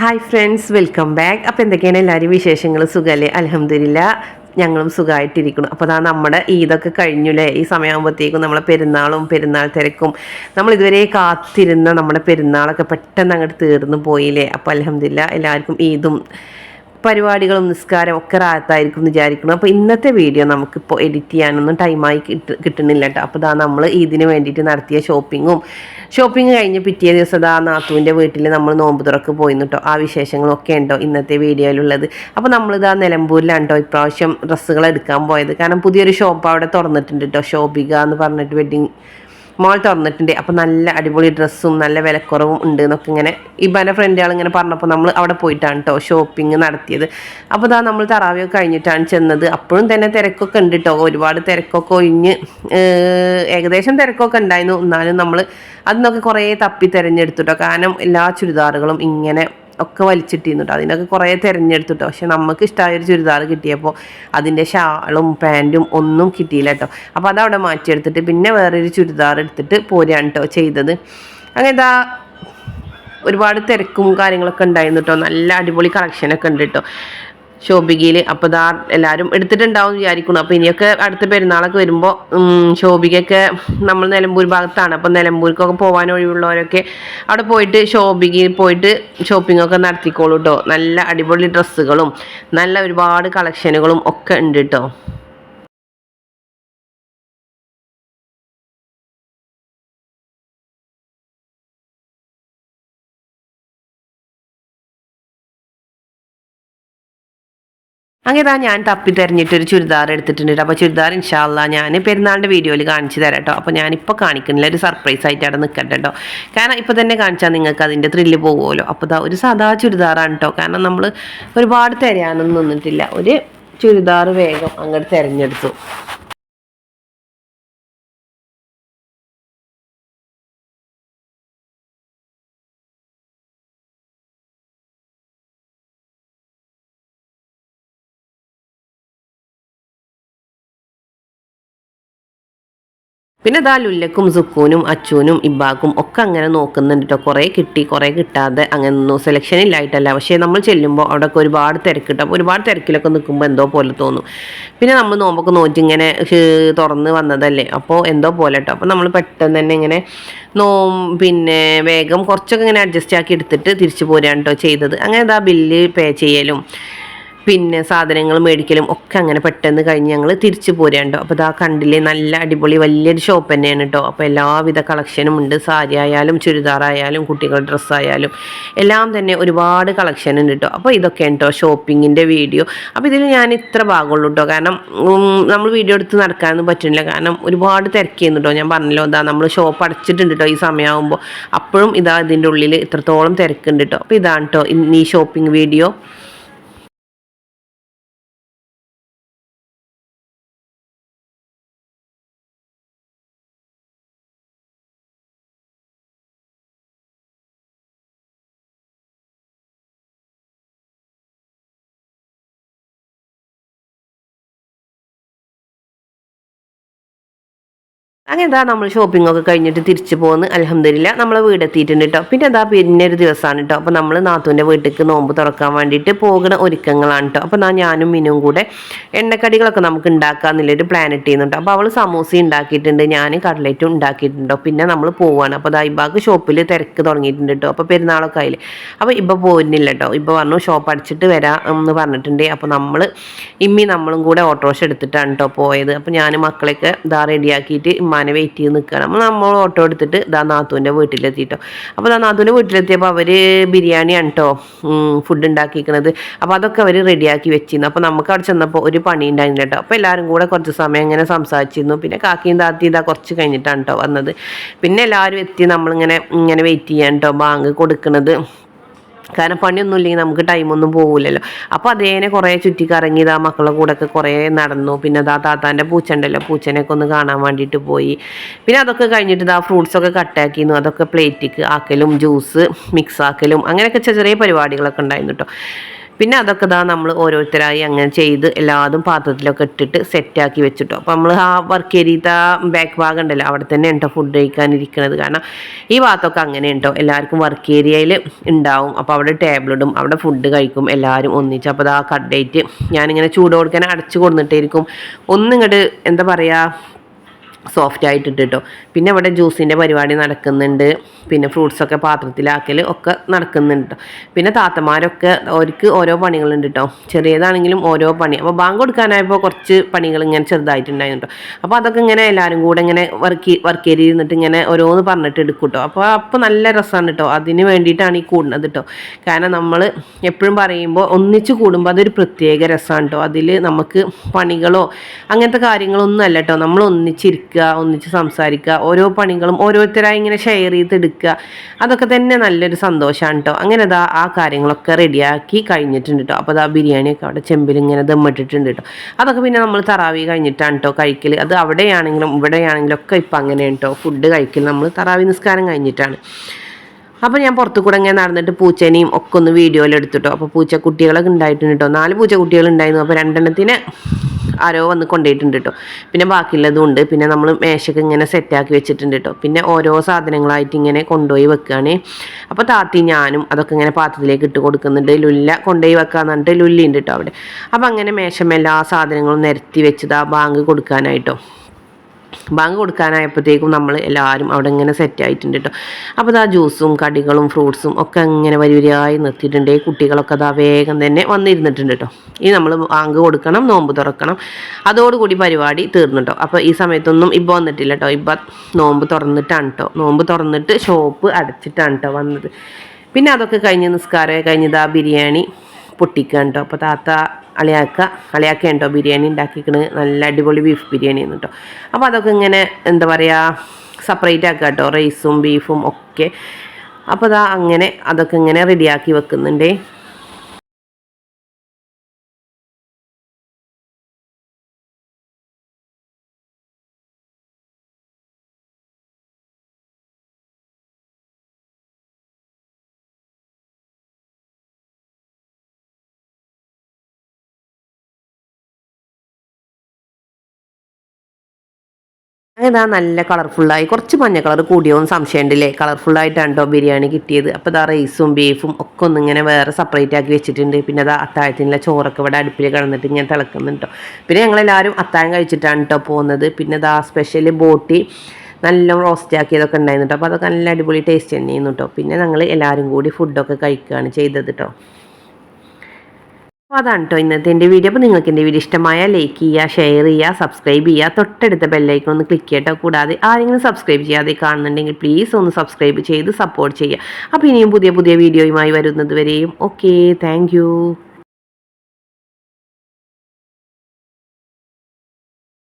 Hi friends welcome back അപ്പോൾ എന്തൊക്കെയാണ് എല്ലാവരും വിശേഷങ്ങൾ? സുഖമല്ലേ അലഹമില്ല ഞങ്ങളും സുഖമായിട്ടിരിക്കണം അപ്പോൾ അതാ നമ്മുടെ ഈദൊക്കെ കഴിഞ്ഞുല്ലേ ഈ സമയമാകുമ്പോഴത്തേക്കും നമ്മളെ പെരുന്നാളും പെരുന്നാൾ തിരക്കും. നമ്മൾ ഇതുവരെ കാത്തിരുന്ന നമ്മുടെ പെരുന്നാളൊക്കെ പെട്ടെന്ന് അങ്ങോട്ട് തീർന്നു പോയില്ലേ? അപ്പോൾ അലഹമില്ല എല്ലാവർക്കും ഈദും പരിപാടികളും നിസ്കാരം ഒക്കെ റാത്തായിരിക്കും എന്ന് വിചാരിക്കണം അപ്പോൾ ഇന്നത്തെ വീഡിയോ നമുക്കിപ്പോൾ എഡിറ്റ് ചെയ്യാനൊന്നും ടൈമായി കിട്ട കിട്ടുന്നില്ല കേട്ടോ അപ്പോൾ ഇതാ നമ്മൾ ഇതിന് വേണ്ടിയിട്ട് നടത്തിയ ഷോപ്പിങ്ങും ഷോപ്പിംഗ് കഴിഞ്ഞ് പിറ്റേ ദിവസം ഇതാ നാത്തുവിന്റെ വീട്ടിൽ നമ്മൾ നോമ്പ് തുറക്ക് പോയിന്ന് കേട്ടോ ആ വിശേഷങ്ങളൊക്കെ ഉണ്ടോ ഇന്നത്തെ വീഡിയോയിലുള്ളത്? അപ്പോൾ നമ്മളിതാ നിലമ്പൂരിലാണ് കേട്ടോ ഇപ്രാവശ്യം ഡ്രസ്സുകൾ എടുക്കാൻ പോയത്. കാരണം പുതിയൊരു ഷോപ്പ് അവിടെ തുറന്നിട്ടുണ്ട് കേട്ടോ ശോഭിക എന്ന് പറഞ്ഞിട്ട് വെഡിങ് മോൾ തുറന്നിട്ടുണ്ട്. അപ്പോൾ നല്ല അടിപൊളി ഡ്രസ്സും നല്ല വിലക്കുറവും ഉണ്ട് എന്നൊക്കെ ഇങ്ങനെ ഇബാന്റെ ഫ്രണ്ടുകൾ ഇങ്ങനെ പറഞ്ഞപ്പോൾ നമ്മൾ അവിടെ പോയിട്ടാണ് കേട്ടോ ഷോപ്പിംഗ് നടത്തിയത്. അപ്പോൾ ഇതാ നമ്മൾ തറാവിയൊക്കെ കഴിഞ്ഞിട്ടാണ് ചെന്നത്. അപ്പോഴും തന്നെ തിരക്കൊക്കെ ഉണ്ട് കേട്ടോ ഒരുപാട് തിരക്കൊക്കെ ഒഴിഞ്ഞ് ഏകദേശം തിരക്കൊക്കെ ഉണ്ടായിരുന്നു. എന്നാലും നമ്മൾ അതിനൊക്കെ കുറേ തപ്പി തിരഞ്ഞെടുത്തു കേട്ടോ കാരണം എല്ലാ ചുരിദാറുകളും ഇങ്ങനെ ഒക്കെ വലിച്ചിട്ടിരുന്നുണ്ട് അതിനൊക്കെ കുറേ തിരഞ്ഞെടുത്തിട്ടോ. പക്ഷെ നമുക്ക് ഇഷ്ടമായ ഒരു ചുരിദാർ കിട്ടിയപ്പോൾ അതിന്റെ ഷാളും പാന്റും ഒന്നും കിട്ടിയില്ല കേട്ടോ. അപ്പോൾ അതവിടെ മാറ്റിയെടുത്തിട്ട് പിന്നെ വേറൊരു ചുരിദാർ എടുത്തിട്ട് പോരാണ് കേട്ടോ ചെയ്തത്. അങ്ങനെ ഇതാ ഒരുപാട് തിരക്കും കാര്യങ്ങളൊക്കെ ഉണ്ടായിരുന്നു കേട്ടോ. നല്ല അടിപൊളി കളക്ഷനൊക്കെ ഉണ്ട് കേട്ടോ. ശോഭികയിൽ അപ്പോൾ ദാ എല്ലാവരും എടുത്തിട്ടുണ്ടാവും വിചാരിക്കുന്നു. അപ്പോൾ ഇനിയൊക്കെ അടുത്ത പെരുന്നാളൊക്കെ വരുമ്പോൾ ശോഭികയൊക്കെ നമ്മൾ നിലമ്പൂർ ഭാഗത്താണ്. അപ്പോൾ നിലമ്പൂർക്കൊക്കെ പോകാൻ ഒഴിവുള്ളവരൊക്കെ അവിടെ പോയിട്ട് ശോഭികയിൽ പോയിട്ട് ഷോപ്പിംഗ് ഒക്കെ നടത്തിക്കോളൂ കേട്ടോ നല്ല അടിപൊളി ഡ്രസ്സുകളും നല്ല ഒരുപാട് കളക്ഷനുകളും ഒക്കെ ഉണ്ട് കേട്ടോ അങ്ങനെ ഞാൻ തപ്പി തെരഞ്ഞിട്ട് ഒരു ചുരിദാർ എടുത്തിട്ടുണ്ട് അപ്പോൾ ചുരിദാർ ഇൻഷാല്ല ഞാൻ പെരുന്നാളിന്റെ വീഡിയോയിൽ കാണിച്ചു തരാം കേട്ടോ അപ്പോൾ ഞാനിപ്പോൾ കാണിക്കുന്നില്ല. ഒരു സർപ്രൈസ് ആയിട്ട് അവിടെ നിൽക്കട്ടെ കേട്ടോ കാരണം ഇപ്പോൾ തന്നെ കാണിച്ചാൽ നിങ്ങൾക്ക് അതിന്റെ ത്രില്ല് പോകുമല്ലോ. അപ്പോൾ ഒരു സാധാ ചുരിദാറാണ് കേട്ടോ കാരണം നമ്മൾ ഒരുപാട് തിരയാനൊന്നും നിന്നിട്ടില്ല. ഒരു ചുരിദാർ വേഗം അങ്ങോട്ട് തിരഞ്ഞെടുത്തു. പിന്നെ ദാ ലുല്ലക്കും സുക്കൂനും അച്ചൂനും ഇബ്ബാക്കും ഒക്കെ അങ്ങനെ നോക്കുന്നുണ്ട് കേട്ടോ കുറേ കിട്ടി കുറേ കിട്ടാതെ അങ്ങനെ ഒന്നും സെലക്ഷൻ ഇല്ലായിട്ടല്ല. പക്ഷേ നമ്മൾ ചെല്ലുമ്പോൾ അവിടെയൊക്കെ ഒരുപാട് തിരക്ക് കിട്ടും അപ്പോൾ ഒരുപാട് തിരക്കിലൊക്കെ നിൽക്കുമ്പോൾ എന്തോ പോലെ തോന്നും. പിന്നെ നമ്മൾ നോമ്പൊക്കെ നോറ്റി ഇങ്ങനെ തുറന്ന് വന്നതല്ലേ. അപ്പോൾ എന്തോ പോലെ കേട്ടോ അപ്പോൾ നമ്മൾ പെട്ടെന്ന് തന്നെ ഇങ്ങനെ നോ പിന്നെ വേഗം കുറച്ചൊക്കെ ഇങ്ങനെ അഡ്ജസ്റ്റ് ആക്കി എടുത്തിട്ട് തിരിച്ചു പോരാണ് കേട്ടോ ചെയ്തത്. അങ്ങനെ ഇതാ ബില്ല് പേ ചെയ്യലും. പിന്നെ സാധനങ്ങൾ മേടിക്കലും ഒക്കെ അങ്ങനെ പെട്ടെന്ന് കഴിഞ്ഞ് ഞങ്ങൾ തിരിച്ചു പോരാണ്ടോ. അപ്പോൾ ഇതാ കണ്ടില്ലേ നല്ല അടിപൊളി വലിയൊരു ഷോപ്പ് തന്നെയാണ് കേട്ടോ അപ്പോൾ എല്ലാവിധ കളക്ഷനും ഉണ്ട്. സാരി ആയാലും ചുരിദാറായാലും കുട്ടികളുടെ ഡ്രസ്സായാലും എല്ലാം തന്നെ ഒരുപാട് കളക്ഷൻ ഉണ്ട് കേട്ടോ അപ്പോൾ ഇതൊക്കെയാണ് കേട്ടോ ഷോപ്പിങ്ങിന്റെ വീഡിയോ അപ്പോൾ ഇതിൽ ഞാൻ ഇത്ര ഭാഗമുള്ളൂ കേട്ടോ കാരണം നമ്മൾ വീഡിയോ എടുത്ത് നടക്കാനൊന്നും പറ്റുന്നില്ല. കാരണം ഒരുപാട് തിരക്കിയിരുന്നു കേട്ടോ ഞാൻ പറഞ്ഞല്ലോ ഇതാ നമ്മൾ ഷോപ്പ് അടച്ചിട്ടുണ്ട് കേട്ടോ ഈ സമയമാകുമ്പോൾ അപ്പോഴും ഇതാ ഇതിന്റെ ഉള്ളിൽ ഇത്രത്തോളം തിരക്കുണ്ട് കേട്ടോ അപ്പോൾ ഇതാണ് കേട്ടോ ഈ ഷോപ്പിംഗ് വീഡിയോ അങ്ങനെ എന്താ നമ്മൾ ഷോപ്പിംഗ് ഒക്കെ കഴിഞ്ഞിട്ട് തിരിച്ചു പോകുന്നു അലഹമില്ല നമ്മളെ വീടെത്തിയിട്ടുണ്ട് കേട്ടോ പിന്നെ എന്താ പിന്നെ ഒരു ദിവസമാണ് കേട്ടോ അപ്പോൾ നമ്മൾ നാത്തൂന്റെ വീട്ടിലേക്ക് നോമ്പ് തുറക്കാൻ വേണ്ടിയിട്ട് പോകുന്ന ഒരുക്കങ്ങളാണ് കേട്ടോ അപ്പോൾ ഞാനും മിനും കൂടെ എണ്ണക്കടികളൊക്കെ നമുക്ക് നല്ലൊരു പ്ലാൻ ഇട്ടിരുന്നു കേട്ടോ അപ്പോൾ അവൾ സമൂസ ഉണ്ടാക്കിയിട്ടുണ്ട് ഞാൻ കട്ട്ലറ്റും ഉണ്ടാക്കിയിട്ടുണ്ടോ പിന്നെ നമ്മൾ പോവാണ്. അപ്പോൾ ദാ ഇബാക്ക് ഷോപ്പിൽ തിരക്ക് തുടങ്ങിയിട്ടുണ്ട് കേട്ടോ അപ്പോൾ പെരുന്നാളൊക്കെ ആയില്ലേ. അപ്പോൾ ഇപ്പം പോരുന്നില്ല കേട്ടോ ഇപ്പോൾ പറഞ്ഞു ഷോപ്പ് അടിച്ചിട്ട് വരാം എന്ന് പറഞ്ഞിട്ടുണ്ട്. അപ്പോൾ നമ്മൾ ഇമ്മി നമ്മളും കൂടെ ഓട്ടോറിക്ഷ എടുത്തിട്ടാണ് കേട്ടോ പോയത്. അപ്പോൾ ഞാൻ മക്കളെയൊക്കെ ഇതാ റെഡിയാക്കിയിട്ട് ഇമ്മാനെ വെയിറ്റ് ചെയ്ത് നിൽക്കുകയാണ് അപ്പോൾ നമ്മൾ ഓട്ടോ എടുത്തിട്ട് ഇതാ നാത്തൂന്റെ വീട്ടിലെത്തിയിട്ടോ അപ്പോൾ ഇതാ നാത്തൂന്റെ വീട്ടിലെത്തിയപ്പോൾ അവർ ബിരിയാണിയാണ് കേട്ടോ ഫുഡ് ഉണ്ടാക്കിയിരിക്കുന്നത് അപ്പോൾ അതൊക്കെ അവർ റെഡിയാക്കി വെച്ചിരുന്നു. അപ്പോൾ നമുക്ക് അവിടെ ചെന്നപ്പോൾ ഒരു പണി ഉണ്ടായിരുന്നു കേട്ടോ അപ്പോൾ എല്ലാവരും കൂടെ കുറച്ച് സമയം ഇങ്ങനെ സംസാരിച്ചിരുന്നു. പിന്നെ കാക്കിയും താത്തി ഇതാ കുറച്ച് കഴിഞ്ഞിട്ടാണ് കേട്ടോ വന്നത്. പിന്നെ എല്ലാവരും എത്തി. നമ്മളിങ്ങനെ ഇങ്ങനെ വെയിറ്റ് ചെയ്യാൻ കേട്ടോ ബാങ്ക് കൊടുക്കുന്നത് കാരണം പണിയൊന്നും ഇല്ലെങ്കിൽ നമുക്ക് ടൈമൊന്നും പോകില്ലല്ലോ അപ്പോൾ അതേനെ കുറേ ചുറ്റിക്കറങ്ങി ഇതാ മക്കളുടെ കൂടെ ഒക്കെ കുറേ നടന്നു. പിന്നെ അതാ താത്താന്റെ പൂച്ച ഉണ്ടല്ലോ പൂച്ചനെയൊക്കെ ഒന്ന് കാണാൻ വേണ്ടിയിട്ട് പോയി. പിന്നെ അതൊക്കെ കഴിഞ്ഞിട്ട് ഇതാ ഫ്രൂട്ട്സൊക്കെ കട്ടാക്കിയിരുന്നു അതൊക്കെ പ്ലേറ്റിക്ക് ആക്കലും ജ്യൂസ് മിക്സ് ആക്കലും അങ്ങനെയൊക്കെ ചെറിയ ചെറിയ പരിപാടികളൊക്കെ ഉണ്ടായിരുന്നു കേട്ടോ പിന്നെ അതൊക്കെ ഇതാ നമ്മൾ ഓരോരുത്തരായി അങ്ങനെ ചെയ്ത് എല്ലാതും പാത്രത്തിലൊക്കെ ഇട്ടിട്ട് സെറ്റാക്കി വെച്ചിട്ടോ. അപ്പോൾ നമ്മൾ ആ വർക്ക് ഏരിയത്തെ ബാക്ക് ഭാഗം ഉണ്ടല്ലോ അവിടെ തന്നെ ഉണ്ടോ ഫുഡ് കഴിക്കാനിരിക്കുന്നത് കാരണം ഈ ഭാഗത്തൊക്കെ അങ്ങനെ ഉണ്ടോ എല്ലാവർക്കും വർക്ക് ഏരിയയിൽ ഉണ്ടാവും അപ്പോൾ അവിടെ ടേബിളിടും അവിടെ ഫുഡ് കഴിക്കും എല്ലാവരും ഒന്നിച്ച്. അപ്പോൾ ആ കഡേറ്റ് ഞാനിങ്ങനെ ചൂട് കൊടുക്കാൻ അടച്ചു കൊടുത്തിട്ടായിരിക്കും ഒന്നിങ്ങോട്ട് എന്താ പറയുക സോഫ്റ്റ് ആയിട്ട് ഇട്ടിട്ടോ പിന്നെ അവിടെ ജ്യൂസിന്റെ പരിപാടി നടക്കുന്നുണ്ട്. പിന്നെ ഫ്രൂട്ട്സൊക്കെ പാത്രത്തിലാക്കൽ ഒക്കെ നടക്കുന്നുണ്ട്. പിന്നെ താത്തമാരൊക്കെ അവർക്ക് ഓരോ പണികളുണ്ട് കേട്ടോ ചെറിയതാണെങ്കിലും ഓരോ പണി. അപ്പോൾ ബാങ്ക് കൊടുക്കാനായപ്പോൾ കുറച്ച് പണികൾ ഇങ്ങനെ ചെറുതായിട്ടുണ്ടായിരുന്നു അപ്പോൾ അതൊക്കെ ഇങ്ങനെ എല്ലാവരും കൂടെ ഇങ്ങനെ വർക്ക് വർക്ക് ഏരിയ ഇരുന്നിട്ട് ഇങ്ങനെ ഓരോന്ന് പറഞ്ഞിട്ട് എടുക്കും കേട്ടോ അപ്പോൾ അപ്പോൾ നല്ല രസമാണ് കേട്ടോ അതിന് വേണ്ടിയിട്ടാണ് ഈ കൂടുന്നത് കേട്ടോ കാരണം നമ്മൾ എപ്പോഴും പറയുമ്പോൾ ഒന്നിച്ച് കൂടുമ്പോൾ അതൊരു പ്രത്യേക രസമാണ് കേട്ടോ അതിൽ നമുക്ക് പണികളോ അങ്ങനത്തെ കാര്യങ്ങളൊന്നും അല്ല കേട്ടോ നമ്മൾ ഒന്നിച്ചിരിക്കുക ഒന്നിച്ച് സംസാരിക്കുക ഓരോ പണികളും ഓരോരുത്തരായി ഇങ്ങനെ ഷെയർ ചെയ്തെടുക്കുക അതൊക്കെ തന്നെ നല്ലൊരു സന്തോഷമാണ് കേട്ടോ അങ്ങനെ അതാ ആ കാര്യങ്ങളൊക്കെ റെഡിയാക്കി കഴിഞ്ഞിട്ടുണ്ട് കേട്ടോ അപ്പോൾ അതാ ബിരിയാണിയൊക്കെ അവിടെ ചെമ്പിൽ ഇങ്ങനെ ദമ്മിട്ടിട്ടുണ്ട് കേട്ടോ അതൊക്കെ പിന്നെ നമ്മൾ തറാവി കഴിഞ്ഞിട്ടാണ് കേട്ടോ കഴിക്കൽ അത് അവിടെയാണെങ്കിലും ഇവിടെയാണെങ്കിലും ഒക്കെ ഇപ്പം അങ്ങനെയാണ് കേട്ടോ ഫുഡ് കഴിക്കൽ നമ്മൾ തറാവി നിസ്കാരം കഴിഞ്ഞിട്ടാണ്. അപ്പോൾ ഞാൻ പുറത്തു കൂടെ ഇങ്ങനെ നടന്നിട്ട് പൂച്ചേനെയും ഒക്കെ ഒന്ന് വീഡിയോയിൽ എടുത്തിട്ടോ അപ്പോൾ പൂച്ചക്കുട്ടികളൊക്കെ ഉണ്ടായിട്ടുണ്ട് കേട്ടോ നാല് പൂച്ചക്കുട്ടികൾ ഉണ്ടായിരുന്നു. അപ്പോൾ രണ്ടെണ്ണത്തിന് ആരോ വന്ന് കൊണ്ടുപോയിട്ടുണ്ട് കേട്ടോ പിന്നെ ബാക്കിയുള്ളതും ഉണ്ട്. പിന്നെ നമ്മൾ മേശക്ക് ഇങ്ങനെ സെറ്റാക്കി വെച്ചിട്ടുണ്ട് കേട്ടോ പിന്നെ ഓരോ സാധനങ്ങളായിട്ട് ഇങ്ങനെ കൊണ്ടുപോയി വെക്കുകയാണ് അപ്പോൾ താത്തി ഞാനും അതൊക്കെ ഇങ്ങനെ പാത്രത്തിലേക്ക് ഇട്ട് കൊടുക്കുന്നുണ്ട്. ലുല്ല കൊണ്ടുപോയി വെക്കാന്ന് പറഞ്ഞിട്ട് ലുല്ലിയുണ്ട് കേട്ടോ അവിടെ. അപ്പോൾ അങ്ങനെ മേശം എല്ലാ സാധനങ്ങളും നിരത്തി വെച്ചത് ബാങ്ക് കൊടുക്കാനായിട്ടോ. ബാങ്ക് കൊടുക്കാനായപ്പോഴത്തേക്കും നമ്മൾ എല്ലാവരും അവിടെ ഇങ്ങനെ സെറ്റ് ആയിട്ടുണ്ട് കേട്ടോ അപ്പോൾ അതാ ജ്യൂസും കടികളും ഫ്രൂട്ട്സും ഒക്കെ ഇങ്ങനെ വരി വരിയായി നിർത്തിയിട്ടുണ്ട്. ഈ കുട്ടികളൊക്കെ അതാ വേഗം തന്നെ വന്നിരുന്നിട്ടുണ്ട് കേട്ടോ ഇനി നമ്മൾ ബാങ്ക് കൊടുക്കണം നോമ്പ് തുറക്കണം. അതോടുകൂടി പരിപാടി തീർന്നു തീർന്നിട്ടോ അപ്പോൾ ഈ സമയത്തൊന്നും ഇപ്പോൾ വന്നിട്ടില്ല കേട്ടോ ഇപ്പം നോമ്പ് തുറന്നിട്ടാണ് കേട്ടോ നോമ്പ് തുറന്നിട്ട് ഷോപ്പ് അടച്ചിട്ടാണ് കേട്ടോ വന്നത്. പിന്നെ അതൊക്കെ കഴിഞ്ഞ് നിസ്കാരം കഴിഞ്ഞതാ ബിരിയാണി പൊട്ടിക്കാൻ കേട്ടോ അപ്പോൾ താത്ത അളിയാക്ക അളിയാക്ക കേട്ടോ ബിരിയാണി ഉണ്ടാക്കിക്കണ്. നല്ല അടിപൊളി ബീഫ് ബിരിയാണി കേട്ടോ. അപ്പോൾ അതൊക്കെ ഇങ്ങനെ എന്താ പറയുക സെപ്പറേറ്റ് ആക്കുക കേട്ടോ. റൈസും ബീഫും ഒക്കെ. അപ്പോൾ അതാ അങ്ങനെ അതൊക്കെ ഇങ്ങനെ റെഡിയാക്കി വെക്കുന്നുണ്ടേ. ഇതാ നല്ല കളർഫുള്ളായി കുറച്ച് മഞ്ഞ കളർ കൂടിയോന്ന് സംശയം ഉണ്ടല്ലേ കളർഫുള്ളായിട്ടാണ് കേട്ടോ ബിരിയാണി കിട്ടിയത്? അപ്പോൾ ഇതാ റൈസും ബീഫും ഒക്കെ ഒന്നിങ്ങനെ വേറെ സെപ്പറേറ്റ് ആക്കി വെച്ചിട്ടുണ്ട്. പിന്നെ അതാ അത്താഴത്തിനുള്ള ചോറൊക്കെ ഇവിടെ അടുപ്പിൽ കിടന്നിട്ട് ഇങ്ങനെ തിളക്കുന്നുണ്ട് പിന്നെ ഞങ്ങളെല്ലാവരും അത്താഴം കഴിച്ചിട്ടാണ് കേട്ടോ പോകുന്നത് പിന്നെ ഇതാ സ്പെഷ്യൽ ബോട്ടി നല്ല റോസ്റ്റ് ആക്കിയതൊക്കെ ഉണ്ടായിരുന്നു കേട്ടോ അപ്പോൾ അതൊക്കെ നല്ല അടിപൊളി ടേസ്റ്റ് തന്നെയായിരുന്നു കേട്ടോ പിന്നെ ഞങ്ങൾ എല്ലാവരും കൂടി ഫുഡൊക്കെ കഴിക്കുകയാണ് ചെയ്തത് കേട്ടോ അതാണ് കേട്ടോ ഇന്നത്തെ എന്റെ വീഡിയോ അപ്പോൾ നിങ്ങൾക്ക് എന്റെ വീഡിയോ ഇഷ്ടമായ ലൈക്ക് ചെയ്യുക ഷെയർ ചെയ്യുക സബ്സ്ക്രൈബ് ചെയ്യുക. തൊട്ടടുത്ത ബെല്ലൈക്കൺ ഒന്ന് ക്ലിക്ക് ചെയ്യട്ടോ. കൂടാതെ ആരെങ്കിലും സബ്സ്ക്രൈബ് ചെയ്യാതെ കാണുന്നുണ്ടെങ്കിൽ പ്ലീസ് ഒന്ന് സബ്സ്ക്രൈബ് ചെയ്ത് സപ്പോർട്ട് ചെയ്യുക. അപ്പോൾ ഇനിയും പുതിയ പുതിയ വീഡിയോയുമായി വരുന്നത് വരെയും. Okay thank